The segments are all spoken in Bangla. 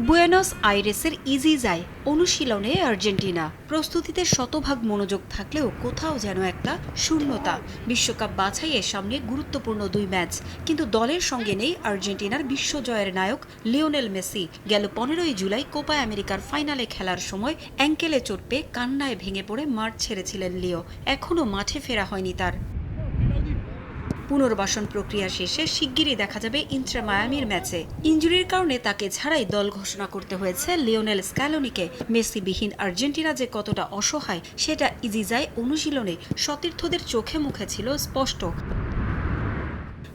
বুয়েনস আইরেসের ইজিজায় অনুশীলনে আর্জেন্টিনা। প্রস্তুতিতে শতভাগ মনোযোগ থাকলেও কোথাও যেন একটা শূন্যতা। বিশ্বকাপ বাছাইয়ের সামনে গুরুত্বপূর্ণ দুই ম্যাচ। কিন্তু দলের সঙ্গে নেই আর্জেন্টিনার বিশ্বজয়ের নায়ক লিওনেল মেসি। গেল পনেরোই জুলাই কোপা আমেরিকার ফাইনালে খেলার সময় অ্যাঙ্কেলে চোট পেয়ে কান্নায় ভেঙে পড়ে মাঠ ছেড়েছিলেন লিও। এখনও মাঠে ফেরা হয়নি তার। পুনর্বাসন প্রক্রিয়া শেষে শিগগিরই দেখা যাবে ইন্ট্রা মায়ামির ম্যাচে। ইঞ্জুরির কারণে তাকে ছাড়াই দল ঘোষণা করতে হয়েছে লিওনেল স্ক্যালোনিকে মেসিবিহীন আর্জেন্টিনা যে কতটা অসহায়, সেটা ইজিজায় অনুশীলনে সতীর্থদের চোখে মুখে ছিল স্পষ্ট।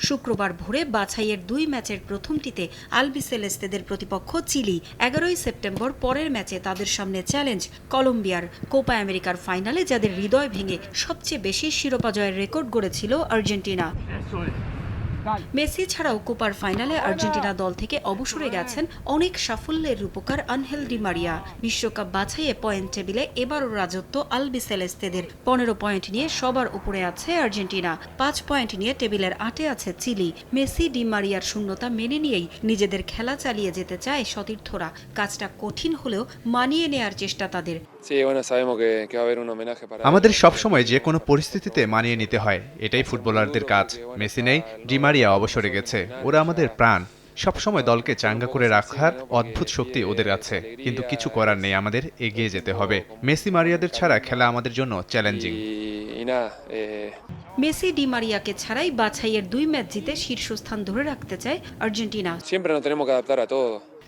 শুক্রবার ভোরে বাছাইয়ের দুই ম্যাচের প্রথমটিতে আলবিসেলেস্তেদের প্রতিপক্ষ চিলি। এগারোই সেপ্টেম্বর পরের ম্যাচে তাদের সামনে চ্যালেঞ্জ কলম্বিয়ার কোপা আমেরিকার ফাইনালে, যাদের হৃদয় ভেঙে সবচেয়ে বেশি শিরোপা জয়ের রেকর্ড গড়েছিল আর্জেন্টিনা। মেসি ছাড়াও কোপার ফাইনালে আর্জেন্টিনা দল থেকে অবসরে গেছেন অনেক সাফল্যের রূপকার আনহেল ডি মারিয়া। বিশ্বকাপ বাছাইয়ে পয়েন্ট টেবিলে এবারও রাজত্ব আলবি সেলেস্তেদের। পনেরো পয়েন্ট নিয়ে সবার উপরে আছে আর্জেন্টিনা। পাঁচ পয়েন্ট নিয়ে টেবিলের আটে আছে চিলি। মেসি ডি মারিয়ার শূন্যতা মেনে নিয়েই নিজেদের খেলা চালিয়ে যেতে চায় সতীর্থরা। কাজটা কঠিন হলেও মানিয়ে নেয়ার চেষ্টা তাদের। Sí, bueno, sabemos que, que va a haber un homenaje para আমাদের সবসময় যে কোনো পরিস্থিতিতে মানিয়ে নিতে হয় এটাই ফুটবলারদের কাজ। মেসি নেই ডিমারিয়া অবসরে গেছে ওরা আমাদের প্রাণ। সবসময় দলকে চাঙ্গা করে রাখার অদ্ভুত শক্তি ওদের আছে কিন্তু কিছু করার নেই আমাদের এগিয়ে যেতে হবে। মেসি মারিয়াদের ছাড়া খেলা আমাদের জন্য চ্যালেঞ্জিং। Eh, মেসি ডি মারিয়াকে ছাড়াই বাছাইয়ের দুই ম্যাচ জিতে শীর্ষস্থান ধরে রাখতে চায় আর্জেন্টিনা।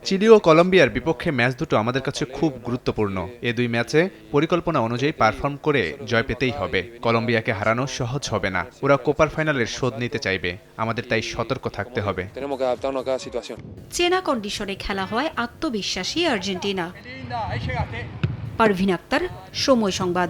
চিলি ও কলম্বিয়ার বিপক্ষে ম্যাচ দুটো আমাদের কাছে খুব গুরুত্বপূর্ণ। এ দুই ম্যাচে পরিকল্পনা অনুযায়ী পারফর্ম করে জয় পেতেই হবে। কলম্বিয়াকে হারানো সহজ হবে না। ওরা কোপার ফাইনালের শোধ নিতে চাইবে। আমাদের তাই সতর্ক থাকতে হবে. চেনা কন্ডিশনে খেলা হয় আত্মবিশ্বাসী আর্জেন্টিনা। পারভিন আক্তার সময় সংবাদ।